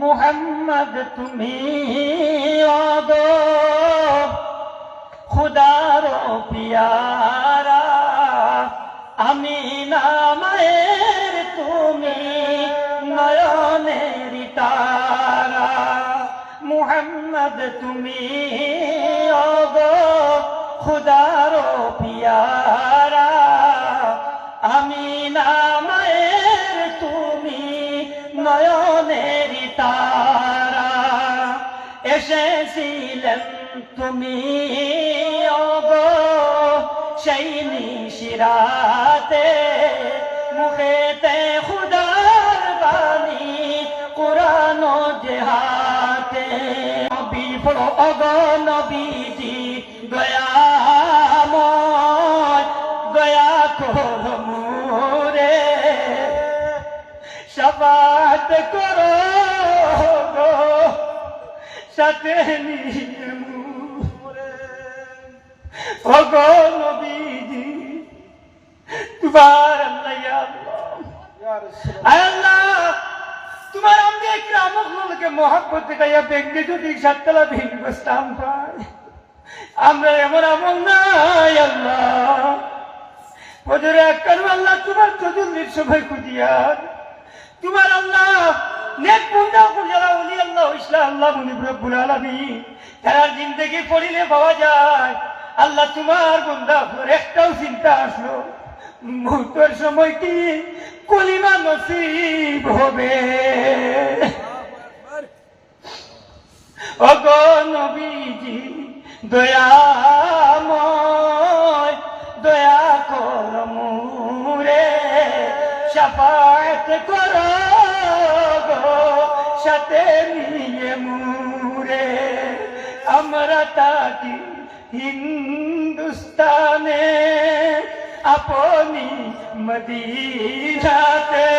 মুহাম্মদ, তুমি খুদার পিয়ারা, আমি নামের তুমি নয়নের তারা। মুহাম্মদ, তুমি খুদার পিয়ারা, আমি নামের তুমি নয়নের এসেছিলেন তুমি অগো সেই নিশিরাতে মুখেতে খুদার বাণী কোরআন জেহাতে। নবী পড়ো অগো নবীজি দয়াময় দয়া কর মুরে। সবাত করো সাথে নিয়ে মুরে নবীজি তোমার আল্লাহ ইয়া আল্লাহ। আল্লাহ তোমার আমি মহাব্বত গাইয়া ব্যক্তি যদি সাততলা ভেঙে বসতাম আমরা এমন আমল নাই আল্লাহ। ওদের আল্লাহ তোমার চতুর্দিক সবাই খুঁজিয়ার তোমার আল্লাহ নেক খুঁজারা আল্লাহ তারা জিন্দগি পড়িলে পাওয়া যায়। আল্লাহ তোমার বন্ধা একটাও চিন্তা আসলো। মুহূর্তের সময় কি কলিমা নসিব হবে? অগ নবীজি দয়াময় নিয়ে মুরে, আমরা তাকি হিন্দুস্তানে, আপনি মদিনাতে।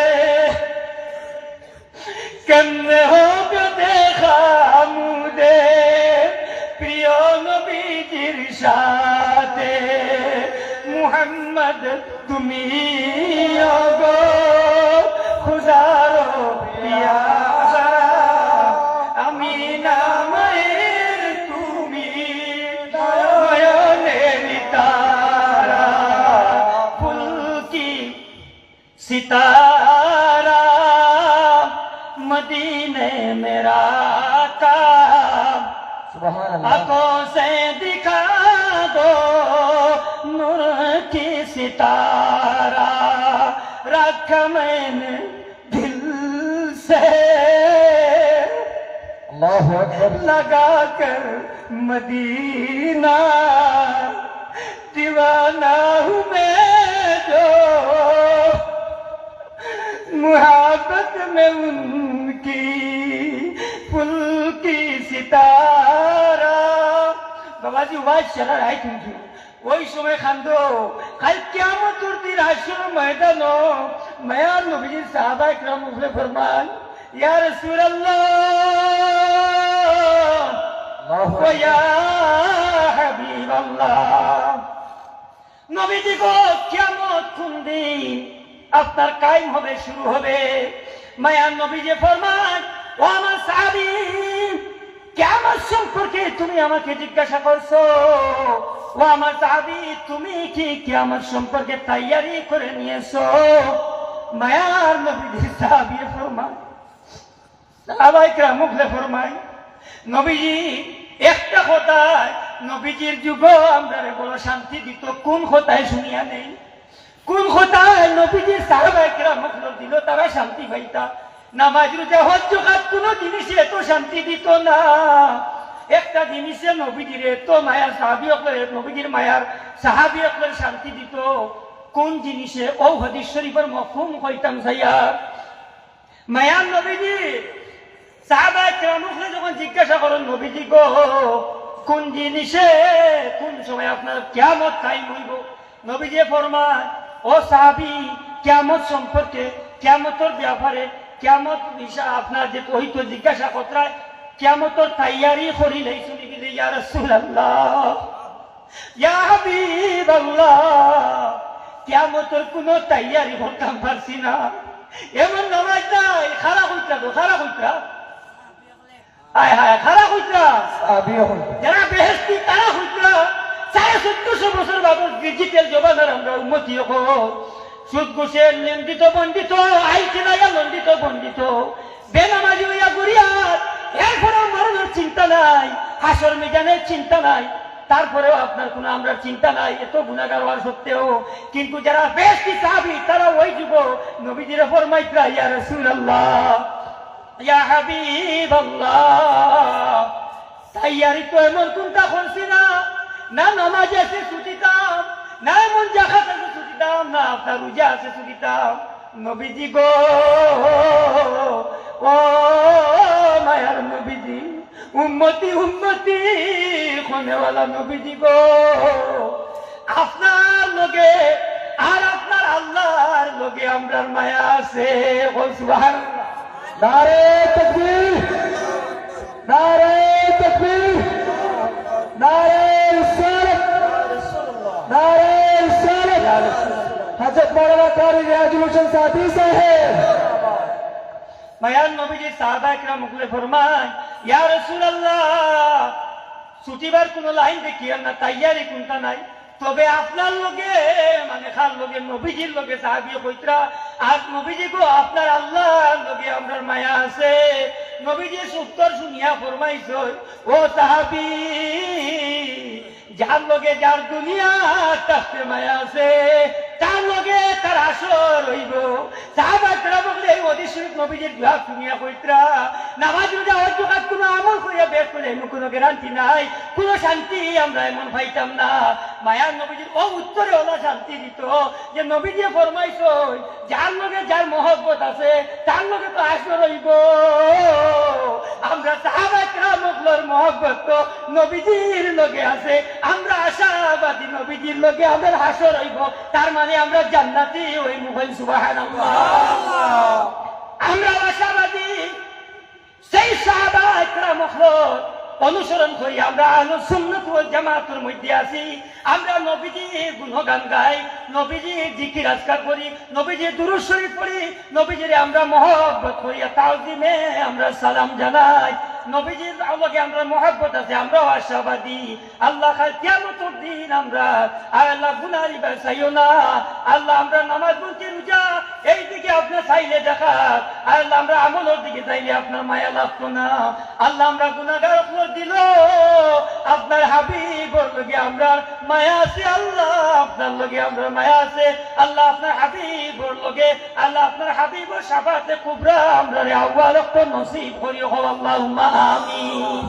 কেমনে হবে দেখা মুদে প্রিয় নবীজির সাথে? মুহাম্মদ, তুমি सितारा मदीने मेरा का। आँखों से दिखा दो नूर की सितारा रख मैं दिल से। लगा कर मदीना दीवाना हूँ मैं जो। मुहब्बत में उनकी फुल की सितारा বাবাজি ওয়াজ চালার আই কিন্তু ওই সময় খান্দ কাল কেমন দিন হাসির ময়দান মায়ার নবীজির সাহাবা ইকরাম উপরে ফরমান ইয়া রাসূলুল্লাহ আল্লাহু ও ইয়া হাবিবাল্লাহ নবীজি গো কিয়ামত কোন দিন আপনার কায়েম হবে, শুরু হবে। মায়ার নবীজি ফরমান, ও আমার সাহাবী কেমন সম্পর্কে তুমি আমাকে জিজ্ঞাসা করছ? ও আমার সাহাবী, তুমি কি কেমন সম্পর্কে তৈয়ারি করে নিয়েছো? মায়ার নবীজি সাহাবী ফরমান সাহাবাইকরা মুখলে ফরমাই, নবীজি, একটা কথায়, নবীজির যুগ আমরা বড় শান্তি দিত, কোন কথায় শুনিয়া নেই? কোন কথায় নবীজির সাহাবাইকরা মুখল দিল তারা শান্তি পাইতা নামাজ রোজা হজ জোগাত কোনো জিনিসে এত শান্তি দিত না একটা জিনিসে নবীজির এত মায়ার সাহাবি অকলের নবীজির মায়ার সাহাবি অকলের শান্তি দিত কোন জিনিসে ও হদিস শরীফের মফহুম হইতাম সাইয়া মায়ার নবীজি সাহাবা কেরামুখলে যখন জিজ্ঞাসা করেন নবীজি গো কোন জিনিসে কোন সময় আপনার কেমত টাইম হইব নবীজি ফরমান ও সাহাবি কেমত সম্পর্কে কেমতর ব্যাপারে কেমত আপনার যে কহিত জিজ্ঞাসা কতরায় কেমতর তাইয়ারি করিলেই শুনি গেলে ইয়া রাসূলুল্লাহ ইয়া হাবিবাল্লাহ কেমতর কোনো তাইয়ারি করতাম পারছি না। এমন নামাজ নাই খারাপ হইতা গো খারাপ হইতা। আয় হায় খারাপ হইতা। যারা বেহেস্তি তারা হইতা। ডিজিটাল জমানার আমরা উন্নতি হব। সুদ, ঘুষের নিন্দিত, বন্দিত লন্ডিত বন্দিত। বেনামাজি হইয়া গুড়িয়ার চিন্তা নাই চিন্তা নাই। তারপরেও আপনার কোনো আমরা চিন্তা নাই, এত গুণাগার হওয়ার সত্ত্বেও। কিন্তু যারা বেশি সাহাবি, তারা ওই যুগ নবীজির ফরমাইতরা ইয়া রাসূলুল্লাহ, ইয়া হাবিবাল্লাহ, তাইয়ারি তো এমন কোনটা করছি না? না নামাজে আছে ছুটিতাম না এমন জাহাজ আছে ছুটিতাম না আপনার রোজা আছে ছুটিতাম নবীজি গো, ও মায়ার নবীজি উন্মতি উন্মতি খনেওয়ালা নবীজি গো। আপনার লগে আর আপনার আল্লাহর লগে আমরার মায়া আছে নারে তকবীর, নারে হযরত মাওলানা কারি রিয়াজুল হোসেন সাহেব মায়ার নবীজি সাহাবা একরাম মুখলে ফরমান ইয়া রাসূলুল্লাহ ছুটিবার কোন লাইন দেখিয়ার না তাইয়ারি কোনটা নাই তবে আপনার লগে মানে খার লগে নবীজির লগে সাহাবি কইতরা আর নবীজি গো আপনার আল্লাহর লগে আমরার মায়া আছে নবীজি উত্তর শুনিয়া ফরমাইছ ও সাহাবি, যার লগে, যার দুনিয়া তাতে মায়া আছে। তার লগে তার আসর বললে এই অধিশরীফ নবীজির বিভাগ নামাজ কোনো আমল কোনো গ্যারান্টি নাই, কোনো শান্তি আমরা এমন পাইতাম না। মায়ার নবীজির ও উত্তরে ওলা শান্তি দিত যে, নবীজি ফরমাইছ যার লগে যার মহব্বত আছে, তার লগে তো আসর রইব। আমরা মুগলর মহব্বত। তো নবীজির লগে আছে, আমরা আশাবাদী নবীজির লগে আমাদের হাসর রইব তার মানে আমরা জান্নাতি ওই মুঘল সুবহানাল্লাহ। আমরা আশাবাদী। সেই সাহাবা একরাম অনুসরণ করি আমরা আলো সুন্নত জামাতের মধ্যে আছি। আমরা নবীজি গুণগান গাই নবীজি জিকি আজকার করি নবীজি দুরুদ শরীফ পড়ি, নবীজির আমরা মহব্বত করি তাওজিমে আমরা সালাম জানাই। নবীজির আল্লাহকে আমরা মহাব্বত আছে আমরা আশাবাদী। আল্লাহ কিয়ামতের দিন আমরা। আল্লাহ গুনারি বেসাইও না। আল্লাহ, আমরা নামাজ বলছি রোজা, এই দিকে আপনার চাইলে দেখা। আল্লাহ, আমরা আমলের দিকে চাইলে আপনার মায়া লাগতো না। আল্লাহ, আমরা উপর আপনার লগে আমরা মায়া আছে, আল্লাহ আপনার লগে আমরা মায়া আছে, আল্লাহ আপনার হাবিবর লগে, আল্লাহ আপনার হাবিবর সাফাতে কুবরা আমরা রে তো নসিব করি হো আল্লাহুম্মা আমিন।